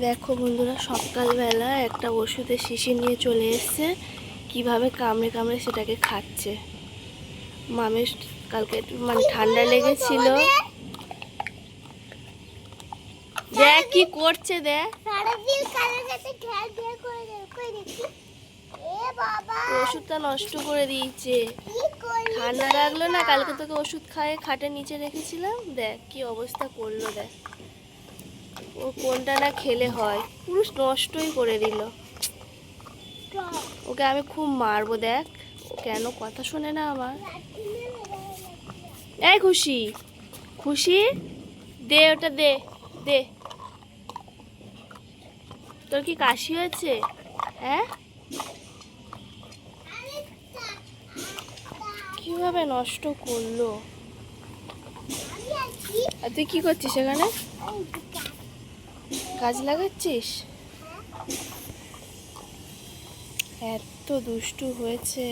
দেখো বন্ধুরা সকালবেলা একটা ওষুধের শিশি নিয়ে চলে এসছে। কীভাবে কামড়ে কামড়ে সেটাকে খাচ্ছে। মামের কালকে মানে ঠান্ডা লেগেছিল। দেখ কি করছে দেখ। ওষুধটা নষ্ট করে দিয়েছে। ঠান্ডা লাগল না কালকে তোকে ওষুধ খাইয়ে খাটের নিচে রেখেছিলাম। দেখ কি অবস্থা করল দেখ। ও কোনটা না খেলে হয়? পুরুষ নষ্টই করে দিল। ওকে আমি খুব মারবো, দেখ। কেন কথা শোনে না আমার? এই খুশি। খুশি? দে ওটা দে দে। তোর কি কাশি হয়েছে? হ্যাঁ? কীভাবে নষ্ট করল? আর তুই কি করছিস এখানে? গাছ লাগাচ্ছিস? এত দুষ্টু হয়েছে।